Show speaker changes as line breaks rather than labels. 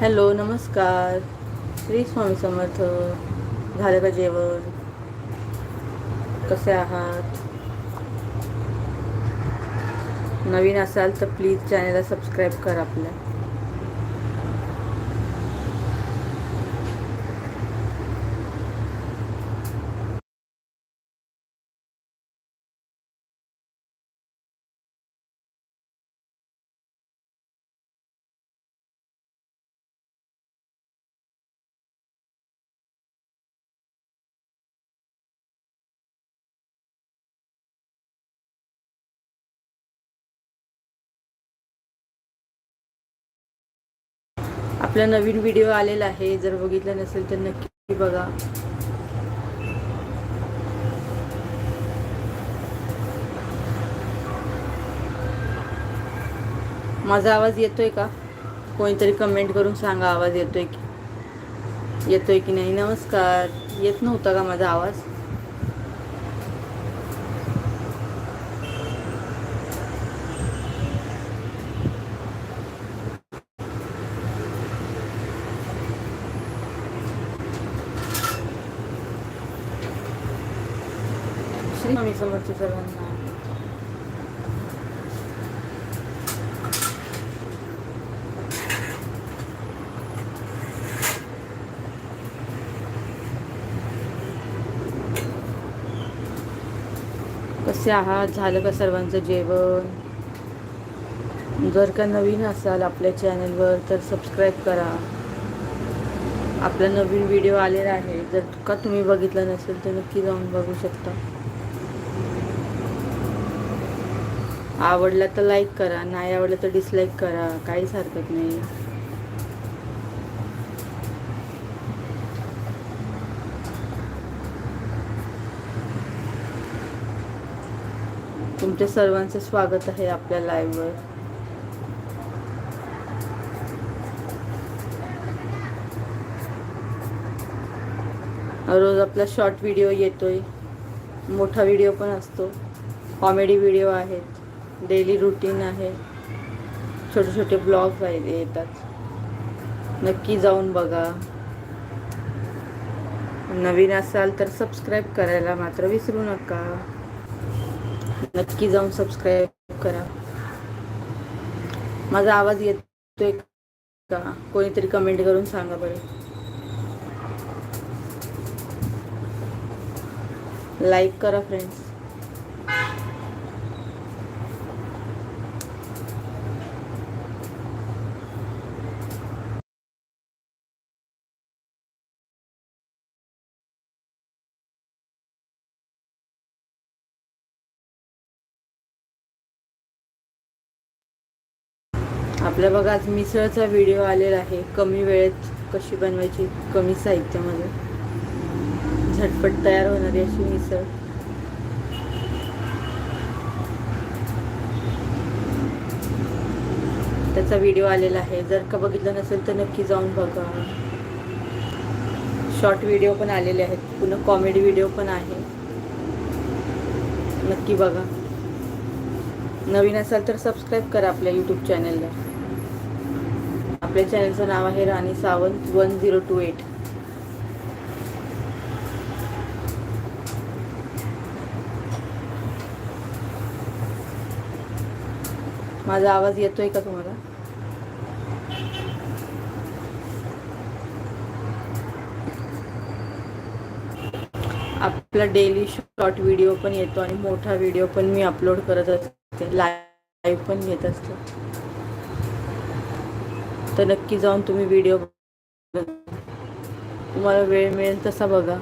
Hello नमस्कार. श्री स्वामी समर्थ. झालं का जेवण? कसे आहात? नवीन असाल तर प्लीज चॅनलला सबस्क्राईब करा आपल्या आपला नवीन व्हिडिओ आलेला आहे. जर बघितला नसेल तर नक्की बघा. माझा आवाज येतोय का? कोणीतरी कमेंट करून सांगा आवाज येतोय की येतोय की नाही? नमस्कार. येत नव्हता का माझा आवाज? श्री स्वामी सर्वांना. कसे आहात? झालं का सर्वांचं जेवण? जर का नवीन असाल आपल्या चॅनलवर तर सबस्क्राईब करा. आपला नवीन व्हिडिओ आलेला आहे. जर का तुम्ही बघितला नसेल तर नक्की जाऊन बघू शकता. आवडला तर लाईक करा नाही आवडलं तर डिसलाईक करा काहीच हरकत नाही. तुमच्या सर्वांचं स्वागत आहे आपल्या लाईव्हवर रोज आपला शॉर्ट व्हिडिओ येतोय. मोठा व्हिडिओ पण असतो. कॉमेडी व्हिडिओ आहेत. डेली रुटीन आहे. छोटे छोटे ब्लॉग्स आहेत येतात. नक्की जाऊन बघा. नवीन असाल तर सबस्क्राईब करायला मात्र विसरू नका. नक्की जाऊन सबस्क्राईब करा. माझा आवाज येतोय का? कोणीतरी कमेंट करून सांगा बरं. लाईक करा फ्रेंड्स आपल्या बघा आज मिसळचा व्हिडिओ आलेला आहे. कमी वेळेत कशी बनवायची? कमी साहित्यामध्ये. झटपट तयार होणारी अशी मिसळ. त्याचा व्हिडिओ आलेला आहे. जर का बघितलं नसेल तर नक्की जाऊन बघा. शॉर्ट व्हिडिओ पण आलेले आहेत. पुन्हा कॉमेडी व्हिडिओ पण आहे. नक्की बघा. नवीन असाल तर सबस्क्राईब करा आपल्या यूट्यूब चॅनलला आपल्या चॅनलचं नाव आहे Rani Sawant one zero two eight. माझा आवाज येतोय का तुम्हाला? आपला डेली शॉर्ट व्हिडिओ पण येतो आणि मोठा व्हिडिओ पण मी अपलोड करत असते. लाईव्ह पण घेत असते. तर नक्की जाऊन तुम्ही व्हिडिओ तुम्हाला वेळ मिळेल तसा बघा.